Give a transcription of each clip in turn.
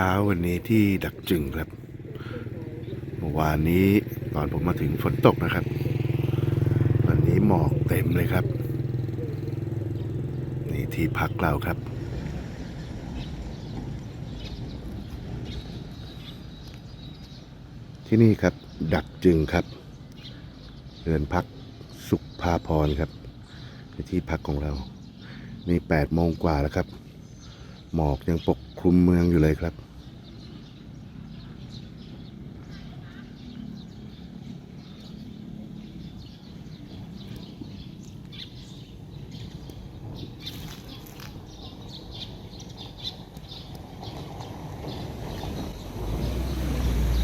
เช้าวันนี้ที่ดักจึงครับ เมื่อวานนี้ตอนผมมาถึงฝนตกนะครับ วันนี้หมอกเต็มเลยครับ นี่ที่พักเราครับ ที่นี่ครับดักจึงครับเรือนพักสุขภาพรครับในที่พักของเรา นี่แปดโมงกว่าแล้วครับ หมอกยังปกคลุมเมืองอยู่เลยครับ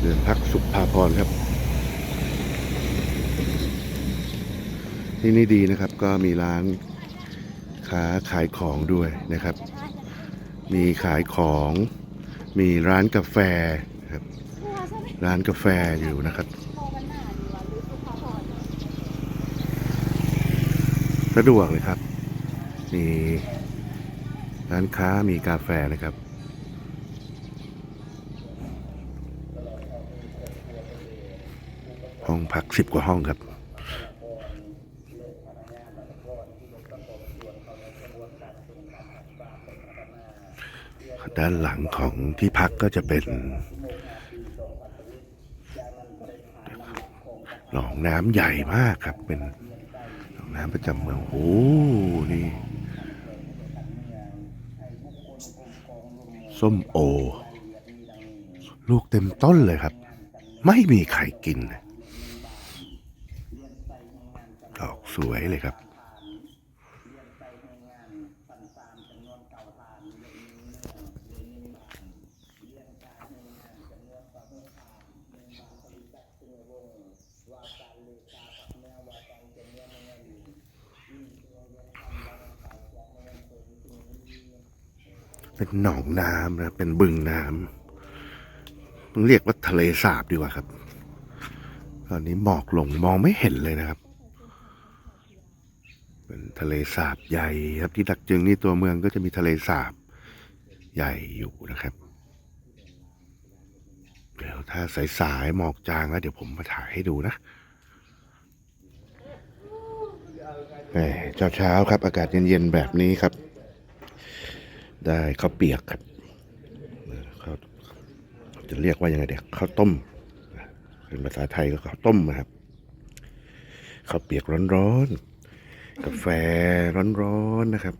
เรือนพักสุขภาพรครับ ที่ นี่ดีนะครับ ก็มีร้านค้าขายของด้วยนะครับ มีขายของ มีร้านกาแฟครับ ร้านกาแฟอยู่นะครับ สะดวกเลยครับ มีร้านค้ามีกาแฟนะครับห้องพักสิบกว่าห้องครับ ด้านหลังของที่พักก็จะเป็นหนองน้ำใหญ่มากครับ เป็นหนองน้ำประจำเมืองโอ้นี่ส้มโอ ลูกเต็มต้นเลยครับ ไม่มีใครกินดอกสวยเลยครับ เป็นหนองน้ำนะเป็นบึงน้ำต้องเรียกว่าทะเลสาบดีกว่าครับ ตอนนี้หมอกลงมองไม่เห็นเลยนะครับ เป็นทะเลสาบใหญ่ครับที่ดักจึงนี่ตัวเมืองก็จะมีทะเลสาบใหญ่อยู่นะครับ เดี๋ยวถ้าสายๆหมอกจางแล้วเดี๋ยวผมมาถ่ายให้ดูนะแหมเช้าๆครับอากาศเย็นๆแบบนี้ครับ ได้ข้าวเปียกครับเข้าวจะเรียกว่ายังไงเดี๋ยวข้าวต้มเป็นภาษาไทยก็ข้าวต้มนะครับข้าวเปียกร้อนๆกาแฟร้อนๆนะครับ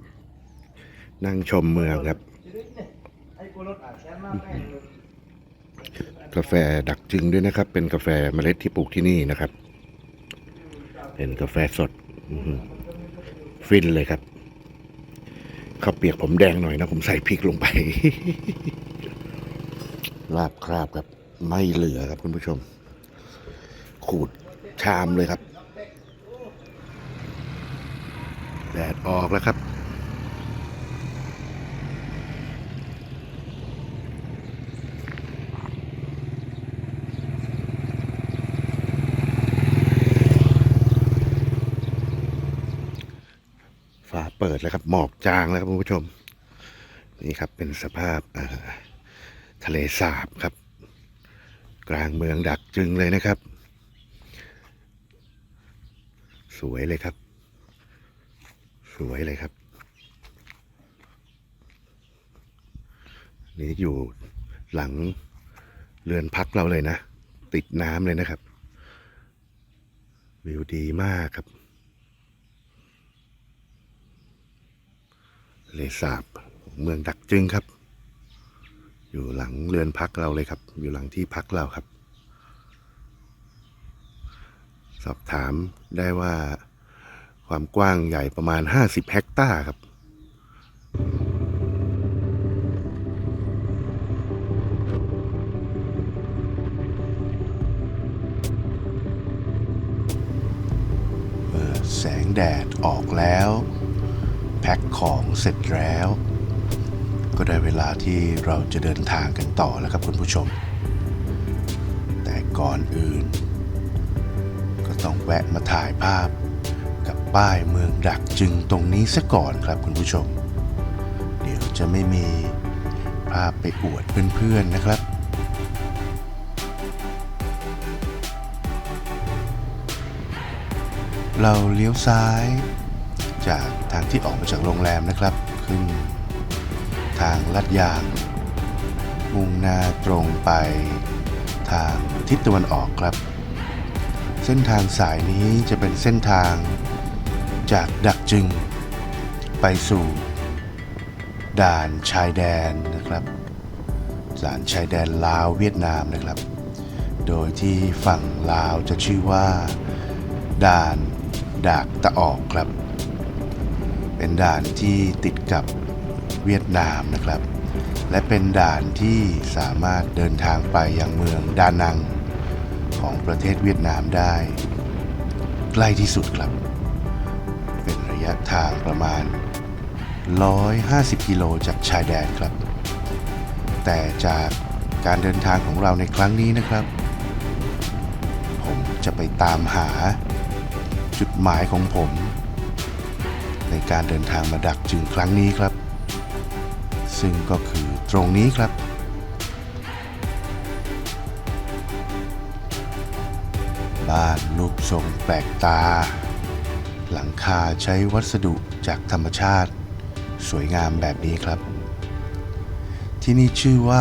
นั่งชมเมืองครับ กาแฟดักจึงด้วยนะครับ เป็นกาแฟเมล็ดที่ปลูกที่นี่นะครับ เป็นกาแฟสดฟินเลยครับ ข้าวเปียกผมแดงหน่อยนะ ผมใส่พริกลงไป ลาบคราบครับ ไม่เหลือครับคุณผู้ชม ขูดชามเลยครับ แดดออกแล้วครับ ดแล้วครับหมอกจางแล้วครับคุณผู้ชม นี่ครับเป็นสภาพทะเลสาบครับ กลางเมืองดักจึงเลยนะครับ สวยเลยครับ สวยเลยครับ นี่อยู่หลังเรือนพักเราเลยนะ ติดน้ำเลยนะครับ วิวดีมากครับ ทะ เลสาบเมืองดักจึงครับ อยู่หลังเรือนพักเราเลยครับ อยู่หลังที่พักเราครับ สอบถามได้ว่าความกว้างใหญ่ประมาณ 50 เฮกตาร์ครับแสงแดดออกแล้ว แพ็คของเสร็จแล้ว ก็ได้เวลาที่เราจะเดินทางกันต่อแล้วครับคุณผู้ชม แต่ก่อนอื่น ก็ต้องแวะมาถ่ายภาพกับป้ายเมืองดักจึงตรงนี้ซะก่อนครับคุณผู้ชม เดี๋ยวจะไม่มีภภาพไปอวดเพื่อนๆนะครับเราเลี้ยวซ้าย จากทางที่ออกมาจากโรงแรมนะครับ ขึ้น ทางลัดยาง มุ่งหน้าตรงไปทางทิศตะวันออกครับ เส้นทางสายนี้จะเป็นเส้นทางจากดักจึง ไปสู่ด่านชายแดนนะครับด่านชายแดนลาวเวียดนามนะครับ โดยที่ฝั่งลาวจะชื่อว่า ด่านดากตะออกครับ เป็นด่านที่ติดกับเวียดนามนะครับ และเป็นด่านที่สามารถเดินทางไปยังเมืองดานังของประเทศเวียดนามได้ ใกล้ที่สุดครับ เป็นระยะทางประมาณ 150 กิโลจากชายแดนครับ แต่จากการเดินทางของเราในครั้งนี้นะครับ ผมจะไปตามหาจุดหมายของผม ในการเดินทางมาดักจึงครั้งนี้ครับ ซึ่งก็คือตรงนี้ครับบ้านรูปทรงแปลกตา หลังคาใช้วัสดุจากธรรมชาติ สวยงามแบบนี้ครับ ที่นี่ชื่อว่า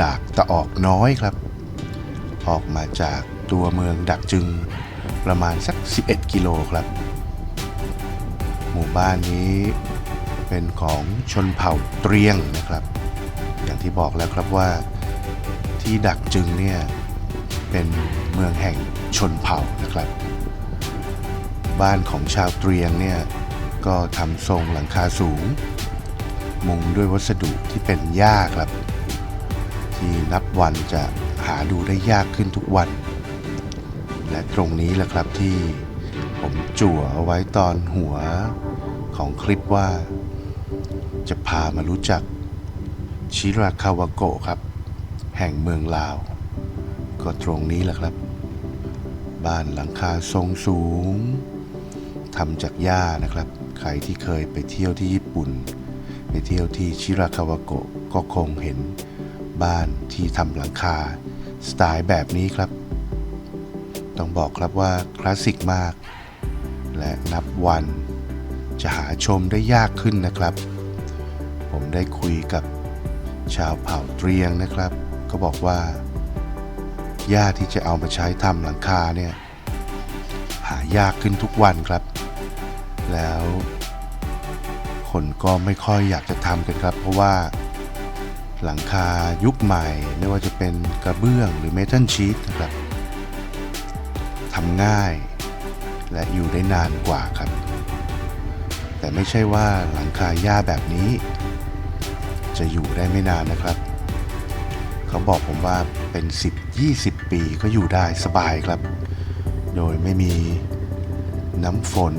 ดากตะออกน้อยครับ ออกมาจากตัวเมืองดักจึงประมาณสัก 11 กิโลครับ หมู่บ้านนี้เป็นของชนเผ่าเตรียงนะครับ อย่างที่บอกแล้วครับว่าที่ดักจึงเนี่ยเป็นเมืองแห่งชนเผ่านะครับ บ้านของชาวเตรียงเนี่ยก็ทำทรงหลังคาสูง มุงด้วยวัสดุที่เป็นหญ้าครับ ที่นับวันจะหาดูได้ยากขึ้นทุกวัน และตรงนี้แหละครับที่ ผมจั่วเอาไว้ตอนหัวของคลิปว่า จะพามารู้จักชิราคาวาโกะครับ แห่งเมืองลาว ก็ตรงนี้แหละครับ บ้านหลังคาทรงสูงทำจากหญ้านะครับ ใครที่เคยไปเที่ยวที่ญี่ปุ่น ไปเที่ยวที่ชิราคาวาโกะก็คงเห็นบ้านที่ทำหลังคา สไตล์แบบนี้ครับ ต้องบอกครับว่าคลาสสิกมาก และนับวัน จะหาชมได้ยากขึ้นนะครับ ผมได้คุยกับชาวเผ่าเตรียงนะครับ ก็บอกว่าหญ้าที่จะเอามาใช้ทำหลังคาเนี่ยหายากขึ้นทุกวันครับ แล้ว คนก็ไม่ค่อยอยากจะทำกันครับ เพราะว่าหลังคายุคใหม่ไม่ว่าจะเป็นกระเบื้องหรือเมทัลชีตนะครับทำง่าย และอยู่ได้นานกว่าครับ แต่ไม่ใช่ว่าหลังคาหญ้าแบบนี้ จะอยู่ได้ไม่นานนะครับ เขาบอกผมว่าเป็น 10-20 ปีก็อยู่ได้สบายครับ โดยไม่มีน้ำฝน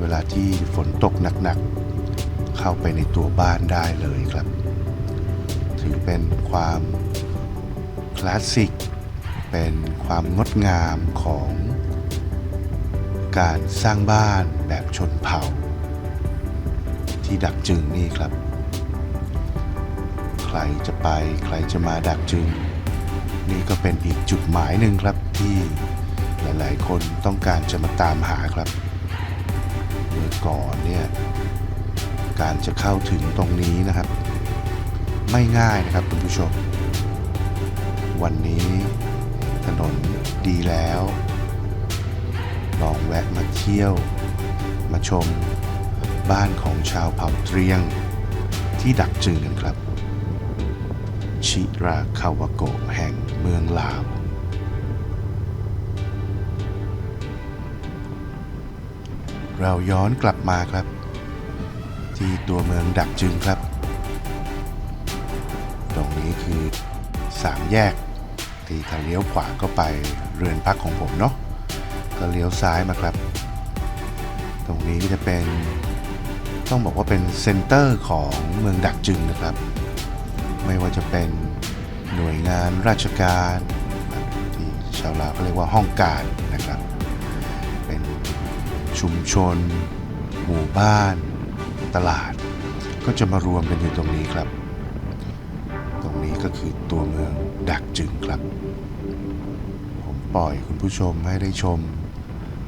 เวลาที่ฝนตกหนักๆ เข้าไปในตัวบ้านได้เลยครับ ถือเป็นความคลาสสิก เป็นความงดงามของ การสร้างบ้านแบบชนเผ่า ที่ดักจึงนี่ครับ ใครจะไปใครจะมาดักจึง นี่ก็เป็นอีกจุดหมายหนึ่งครับที่หลายๆ คนต้องการจะมาตามหาครับเมื่อก่อนเนี่ยการจะเข้าถึงตรงนี้นะครับ ไม่ง่ายนะครับคุณผู้ชม วันนี้ถนนดีแล้ว ลองแวะมาเที่ยว มาชม บ้านของชาวเผ่าเตรียง ที่ดักจึงกันครับ ชิราคาวโกะแห่งเมืองลาว เราย้อนกลับมาครับ ที่ตัวเมืองดักจึงครับ ตรงนี้คือสามแยกที่ถ้าเลี้ยวขวาก็ไปเรือนพักของผมเนาะ ก็เลี้ยวซ้ายมาครับ ตรงนี้จะเป็นต้องบอกว่าเป็นเซ็นเตอร์ของเมืองดักจึงนะครับ ไม่ว่าจะเป็นหน่วยงานราชการที่ชาวลาวเขาเรียกว่าห้องการนะครับ เป็นชุมชน หมู่บ้าน ตลาด ก็จะมารวมกันอยู่ตรงนี้ครับ ตรงนี้ก็คือตัวเมืองดักจึงครับ ผมปล่อยคุณผู้ชมให้ได้ชม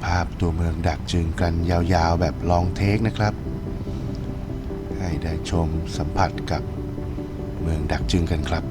ภาพตัวเมืองดักจึงกันยาวๆแบบลองเทคนะครับ ให้ได้ชมสัมผัสกับเมืองดักจึงกันครับ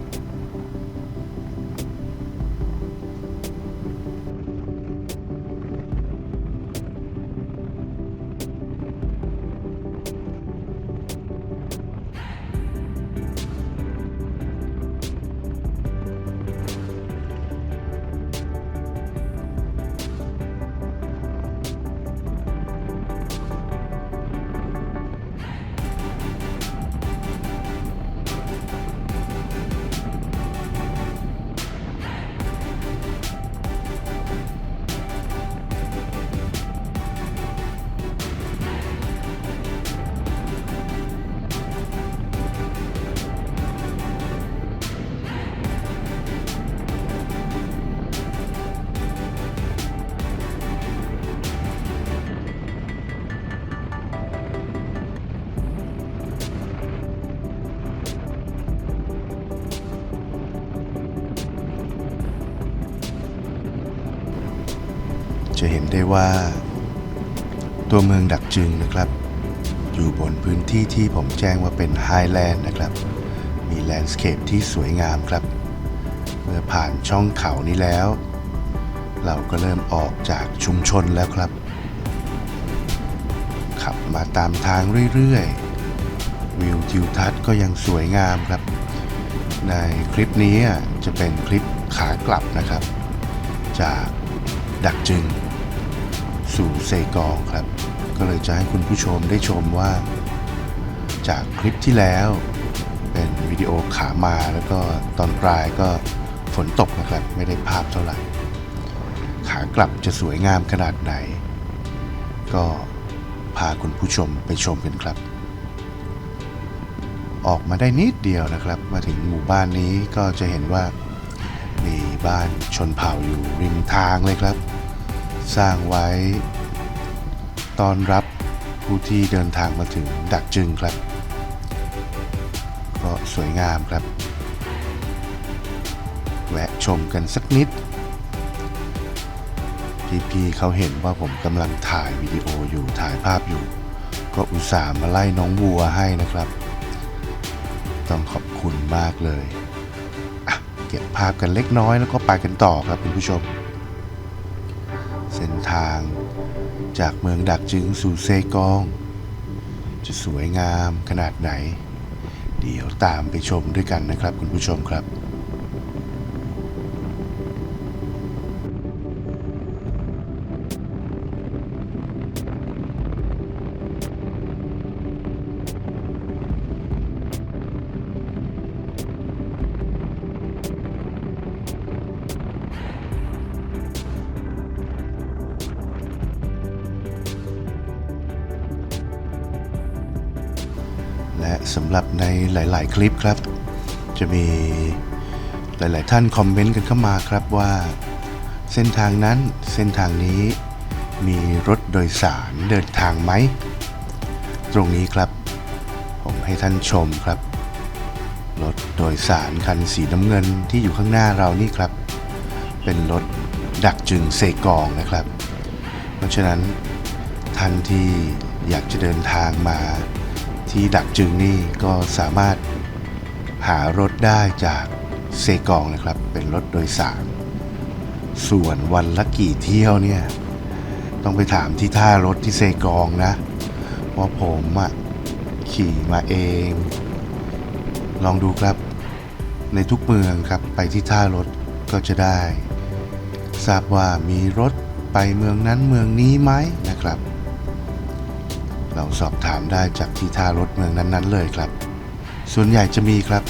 ว่า ตัวเมืองดักจึงนะครับ อยู่บนพื้นที่ที่ผมแจ้งว่าเป็นไฮแลนด์นะครับ มีแลนด์สเคปที่สวยงามครับ เมื่อผ่านช่องเขานี้แล้ว เราก็เริ่มออกจากชุมชนแล้วครับ ขับมาตามทางเรื่อยๆ วิวทิวทัศน์ก็ยังสวยงามครับ ในคลิปนี้จะเป็นคลิปขากลับนะครับ จากดักจึง สู่เซกองครับ ก็เลยจะให้คุณผู้ชมได้ชมว่า จากคลิปที่แล้วเป็นวิดีโอขามาแล้วก็ตอนปลายก็ฝนตกนะครับ ไม่ได้ภาพเท่าไหร่ ขากลับจะสวยงามขนาดไหน ก็พาคุณผู้ชมไปชมกันครับ ออกมาได้นิดเดียวนะครับ มาถึงหมู่บ้านนี้ก็จะเห็นว่ามีบ้านชนเผ่าอยู่ริมทางเลยครับ สร้างไว้ตอนรับผู้ที่เดินทางมาถึงดักจึงครับ ก็สวยงามครับ แวะชมกันสักนิด พี่ๆเขาเห็นว่าผมกำลังถ่ายวิดีโออยู่ถ่ายภาพอยู่ ก็อุตส่าห์มาไล่น้องวัวให้นะครับ ต้องขอบคุณมากเลย เก็บภาพกันเล็กน้อยแล้วก็ไปกันต่อครับคุณผู้ชม เส้นทาง จากเมืองดักจึงสู่เซกอง จะสวยงามขนาดไหน เดี๋ยวตามไปชมด้วยกันนะครับคุณผู้ชมครับ หรับในหลาย ๆ คลิปครับ จะมีหลาย ๆ ท่านคอมเมนต์กันเข้ามาครับว่า เส้นทางนั้นเส้นทางนี้มีรถโดยสารเดินทางไหม ตรงนี้ครับ ผมให้ท่านชมครับ รถโดยสารคันสีน้ำเงินที่อยู่ข้างหน้าเรานี่ครับ เป็นรถดักจึงเซกองนะครับ เพราะฉะนั้นท่านที่อยากจะเดินทางมา ที่ดักจึงนี่ก็สามารถหารถได้จากเซกองนะครับ เป็นรถโดยสาร ส่วนวันละกี่เที่ยวเนี่ย ต้องไปถามที่ท่ารถที่เซกองนะ ว่าผมอะขี่มาเอง ลองดูครับ ในทุกเมืองครับไปที่ท่ารถก็จะได้ ทราบว่ามีรถไปเมืองนั้นเมืองนี้ไหมนะครับ เราสอบถามได้จากที่ท่ารถเมืองนั้นๆเลยครับ ส่วนใหญ่จะมีครับ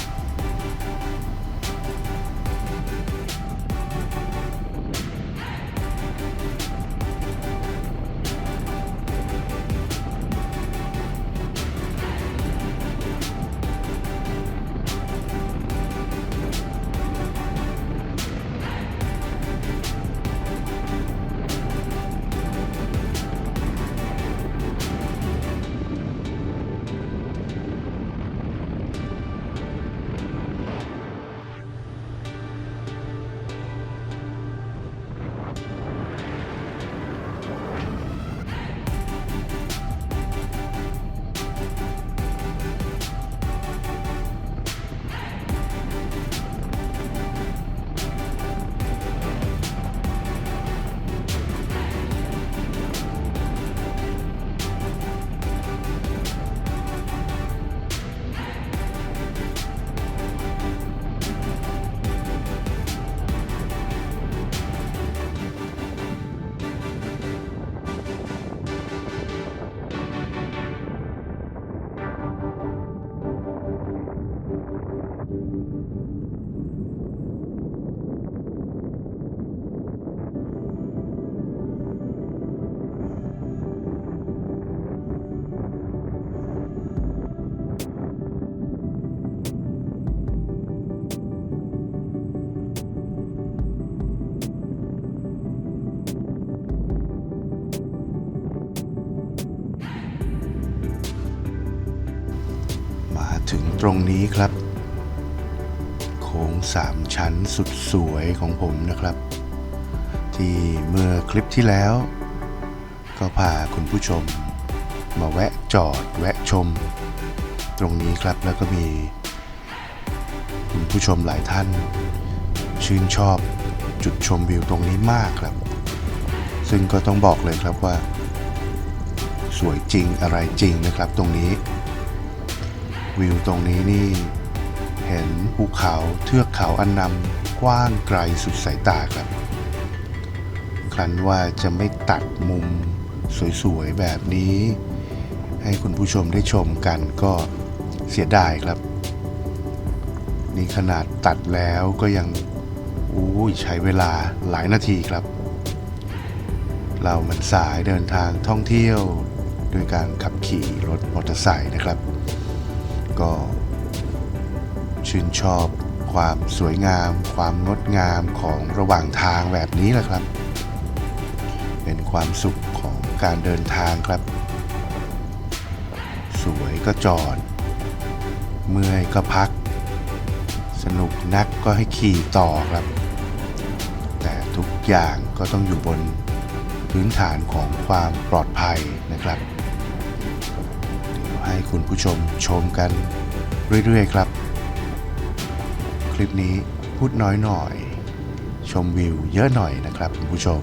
สวยของผมนะครับ ที่เมื่อคลิปที่แล้ว ก็พาคุณผู้ชม มาแวะจอดแวะชม ตรงนี้ครับแล้วก็มี คุณผู้ชมหลายท่าน ชื่นชอบจุดชมวิวตรงนี้มากครับ ซึ่งก็ต้องบอกเลยครับว่า สวยจริงอะไรจริงนะครับตรงนี้ วิวตรงนี้นี่เห็นภูเขาเทือกเขาอันนำ กว้างไกลสุดสายตาครับ ครั้นว่าจะไม่ตัดมุมสวยๆแบบนี้ ให้คุณผู้ชมได้ชมกันก็เสียดายครับ นี่ขนาดตัดแล้วก็ยังอู้ใช้เวลาหลายนาทีครับ เรามันสายเดินทางท่องเที่ยวด้วยการขับขี่รถมอเตอร์ไซค์นะครับ ก็ชื่นชอบ ความสวยงาม ความงดงามของระหว่างทางแบบนี้แหละครับ เป็นความสุขของการเดินทางครับ สวยก็จอด เมื่อยก็พัก สนุกนักก็ให้ขี่ต่อครับ แต่ทุกอย่างก็ต้องอยู่บนพื้นฐานของความปลอดภัยนะครับ เดี๋ยวให้คุณผู้ชมชมกันเรื่อยๆครับ ลิปนี้พูดน้อยหน่อย ชมวิวเยอะหน่อยนะครับคุณผู้ชม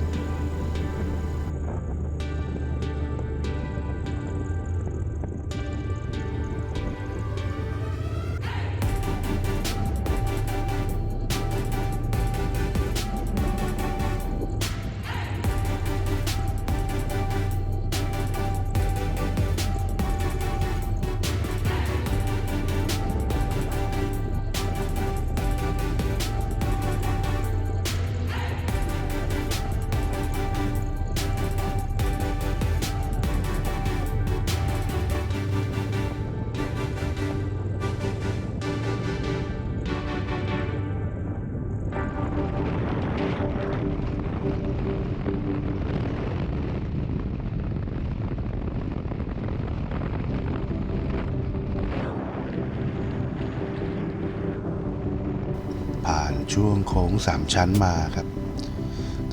ช่วงโค้งสามชั้นมาครับ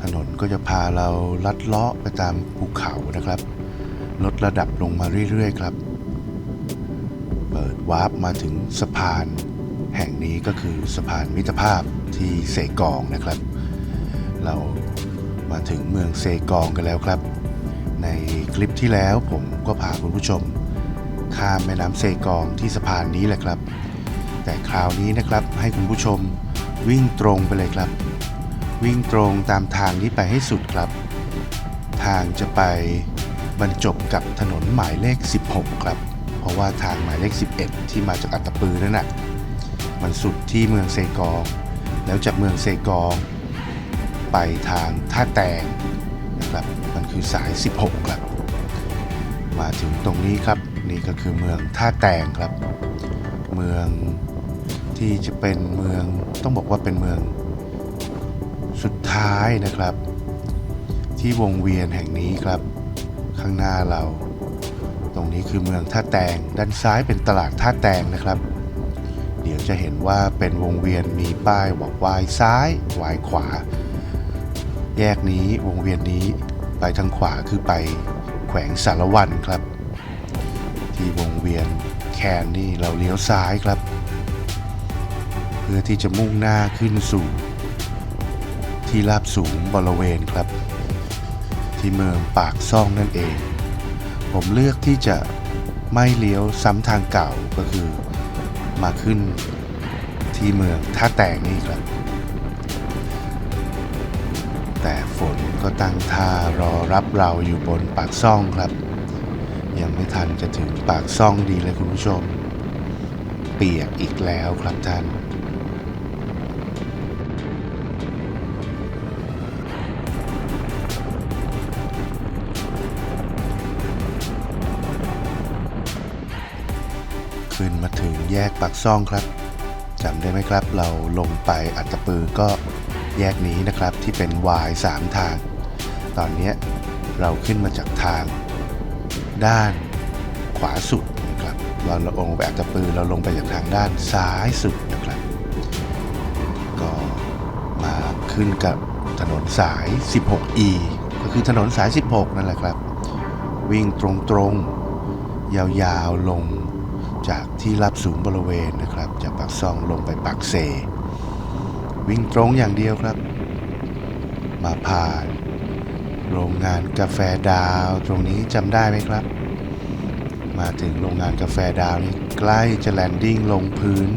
ถนนก็จะพาเราลัดเลาะไปตามภูเขานะครับ ลดระดับลงมาเรื่อยๆครับ เปิดวาร์ปมาถึงสะพาน แห่งนี้ก็คือสะพานมิตรภาพที่เซกองนะครับ เรามาถึงเมืองเซกองกันแล้วครับ ในคลิปที่แล้วผมก็พาคุณผู้ชม ข้ามแม่น้ำเซกองที่สะพานนี้แหละครับ แต่คราวนี้นะครับให้คุณผู้ชม วิ่งตรงไปเลยครับ วิ่งตรงตามทางนี้ไปให้สุดครับ ทางจะไปบรรจบกับถนนหมายเลข 16 ครับ เพราะว่าทางหมายเลข 11 ที่มาจากอัตตปือนั่นน่ะมันสุดที่เมืองเซกอง แล้วจากเมืองเซกอง ไปทางท่าแตงนะครับมันคือสาย 16 ครับ มาถึงตรงนี้ครับนี่ก็คือเมืองท่าแตงครับ เมือง ที่จะเป็นเมืองต้องบอกว่าเป็นเมือง สุดท้ายนะครับ ที่วงเวียนแห่งนี้ครับ ข้างหน้าเรา ตรงนี้คือเมืองท่าแตงด้านซ้ายเป็นตลาดท่าแตงนะครับ เดี๋ยวจะเห็นว่าเป็นวงเวียนมีป้ายบอกวายซ้ายวายขวา แยกนี้วงเวียนนี้ไปทางขวาคือไปแขวงสารวันครับ ที่วงเวียนแคนนี่เราเลี้ยวซ้ายครับ พื่อที่จะมุ่งหน้าขึ้นสู่ ที่ราบสูงบริเวณครับ ที่เมืองปากซ่องนั่นเอง ผมเลือกที่จะไม่เลี้ยวซ้ำทางเก่าก็คือมาขึ้นที่เมืองท่าแตงนี่ครับ แต่ฝนก็ตั้งท่ารอรับเราอยู่บนปากซ่องครับ ยังไม่ทันจะถึงปากซ่องดีเลยคุณผู้ชม เปียกอีกแล้วครับท่าน ขึ้นมาถึงแยกปากซ่องครับจำได้ไหมครับ เราลงไปอัตปือก็แยกนี้นะครับที่เป็นวายสามทาง ตอนนี้เราขึ้นมาจากทาง ด้านขวาสุดนะครับเราลงไปอัตปือเราลงไปจากทางด้านซ้ายสุดนะครับ ก็มาขึ้นกับถนนสาย 16E ก็คือถนนสาย 16 นั่นแหละครับ วิ่งตรงๆ ยาวๆลง จากที่รับสูงบริเวณนะครับ จากปากซองลงไปปากเซ วิ่งตรงอย่างเดียวครับ มาผ่าน โรงงานกาแฟดาวตรงนี้จำได้ไหมครับ มาถึงโรงงานกาแฟดาวนี้ใกล้จะแลนดิ้งลงพื้น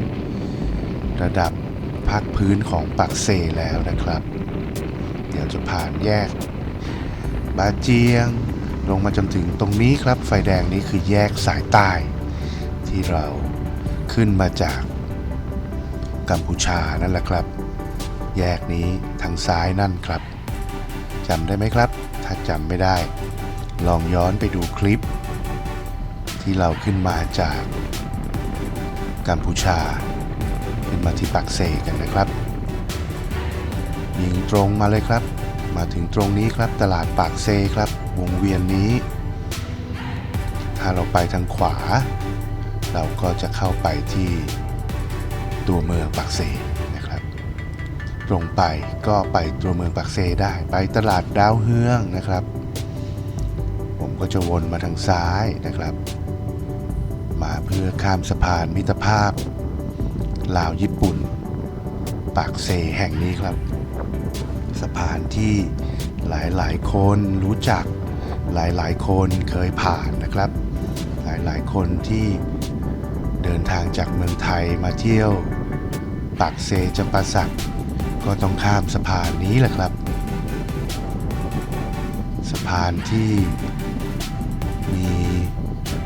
ระดับพักพื้นของปักเซแล้วนะครับ เดี๋ยวจะผ่านแยก บาเจียง ลงมาจนถึงตรงนี้ครับ ไฟแดงนี้คือแยกสายใต้ ที่เราขึ้นมาจากกัมพูชานั่นแหละครับ แยกนี้ทางซ้ายนั่นครับจำได้ไหมครับ ถ้าจำไม่ได้ ลองย้อนไปดูคลิป ที่เราขึ้นมาจากกัมพูชา ขึ้นมาที่ปักเซกันนะครับยิงตรงมาเลยครับ มาถึงตรงนี้ครับตลาดปากเซครับ วงเวียนนี้ ถ้าเราไปทางขวา เราก็จะเข้าไปที่ตัวเมืองปากเซนะครับ ตรงไปก็ไปตัวเมืองปากเซได้ ไปตลาดดาวเฮืองนะครับ ผมก็จะวนมาทางซ้ายนะครับ มาเพื่อข้ามสะพานมิตรภาพ ลาวญี่ปุ่นปากเซแห่งนี้ครับ สะพานที่หลายๆ คนรู้จักหลายๆ คนเคยผ่านนะครับ หลายๆ คนที่ เดินทางจากเมืองไทยมาเที่ยว ปากเซจำปาสัก ก็ต้องข้ามสะพานนี้แหละครับ สะพานที่มี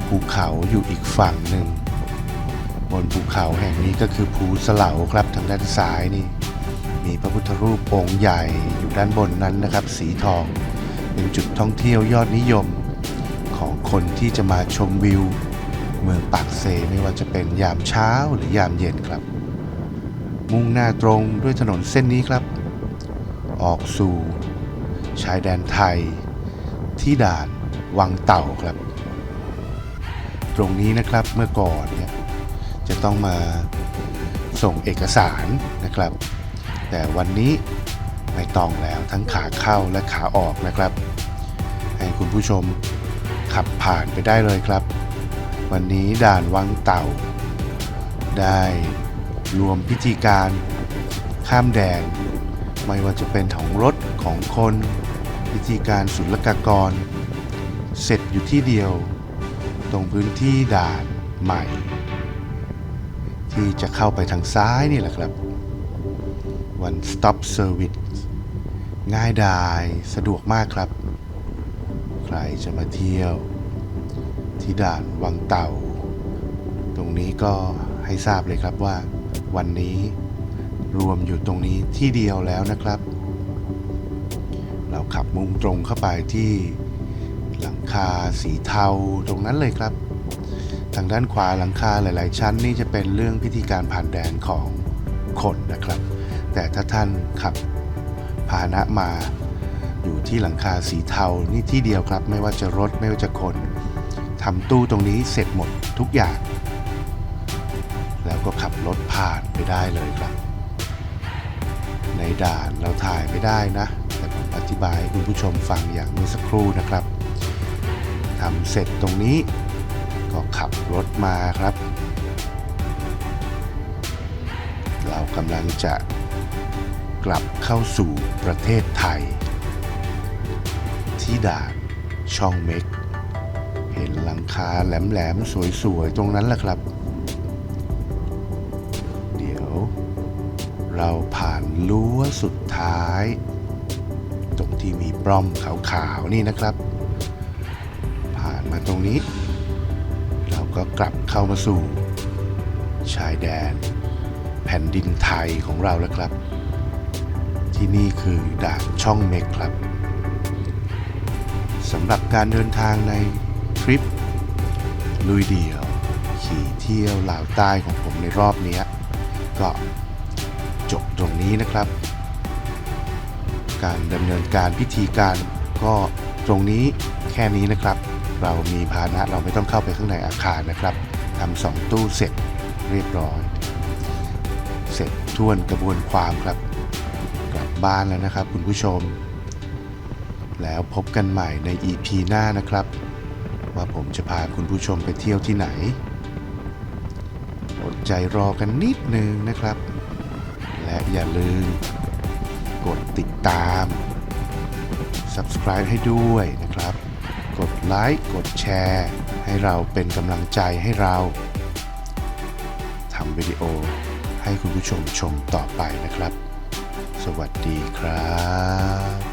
ภูเขาอยู่อีกฝั่งหนึ่ง บนภูเขาแห่งนี้ก็คือภูสเหลาครับทางด้านซ้ายนี่ มีพระพุทธรูปองค์ใหญ่อยู่ด้านบนนั้นนะครับ สีทอง เป็นจุดท่องเที่ยวยอดนิยมของคนที่จะมาชมวิว เมืองปากเซไม่ว่าจะเป็นยามเช้าหรือยามเย็นครับ มุ่งหน้าตรงด้วยถนนเส้นนี้ครับ ออกสู่ ชายแดนไทย ที่ด่านวังเต่าครับ ตรงนี้นะครับเมื่อก่อนเนี่ยจะต้องมาส่งเอกสารนะครับ แต่วันนี้ไม่ต้องแล้วทั้งขาเข้าและขาออกนะครับ ให้คุณผู้ชมขับผ่านไปได้เลยครับ วันนี้ด่านวังเต่า ได้รวมพิธีการข้ามแดน ไม่ว่าจะเป็นของรถของคนพิธีการศุลกากร เสร็จอยู่ที่เดียว ตรงพื้นที่ด่านใหม่ ที่จะเข้าไปทางซ้ายนี่แหละครับ One Stop Service ง่ายดายสะดวกมากครับ ใครจะมาเที่ยว ที่ด่านวังเต่า ตรงนี้ก็ให้ทราบเลยครับว่า วันนี้รวมอยู่ตรงนี้ที่เดียวแล้วนะครับ เราขับมุ่งตรงเข้าไปที่หลังคาสีเทาตรงนั้นเลยครับ ทางด้านขวาหลังคาหลาย ๆ ชั้นนี่จะเป็นเรื่องพิธีการผ่านแดนของคนนะครับ แต่ถ้าท่านขับพาหนะมาอยู่ที่หลังคาสีเทานี่ที่เดียวครับ ไม่ว่าจะรถไม่ว่าจะคน ทำตู้ตรงนี้เสร็จหมดทุกอย่าง แล้วก็ขับรถผ่านไปได้เลยครับ ในด่านเราถ่ายไม่ได้นะ แต่ผมอธิบายให้คุณผู้ชมฟังอย่างเมื่อสักครู่นะครับทำเสร็จตรงนี้ก็ขับรถมาครับ เรากำลังจะกลับเข้าสู่ประเทศไทย ที่ด่านช่องเม็ก นคาแหลมๆ สวยๆ ตรงนั้นแหละครับ เดี๋ยว เราผ่านรั้วสุดท้าย ตรงที่มีปล้อมขาวๆ นี่นะครับ ผ่านมาตรงนี้ เราก็กลับเข้ามาสู่ ชายแดน แผ่นดินไทยของเราแล้วครับ ที่นี่คือด่านช่องเม็กครับสำหรับการเดินทางในทริป ลุยเดี่ยว ขี่เที่ยวลาวใต้ของผมในรอบนี้ก็จบตรงนี้นะครับ การดำเนินการพิธีการก็ตรงนี้แค่นี้นะครับ เรามีพาหนะเราไม่ต้องเข้าไปข้างในอาคารนะครับทำสองตู้เสร็จเรียบร้อย เสร็จท่วนกระบวนความครับ กลับบ้านแล้วนะครับคุณผู้ชม แล้วพบกันใหม่ใน EP หน้านะครับ ว่าผมจะพาคุณผู้ชมไปเที่ยวที่ไหน อดใจรอกันนิดนึงนะครับ และอย่าลืม กดติดตาม Subscribe ให้ด้วยนะครับ กดไลค์กดแชร์ ให้เราเป็นกำลังใจให้เราทำวิดีโอให้คุณผู้ชมชมต่อไปนะครับ สวัสดีครับ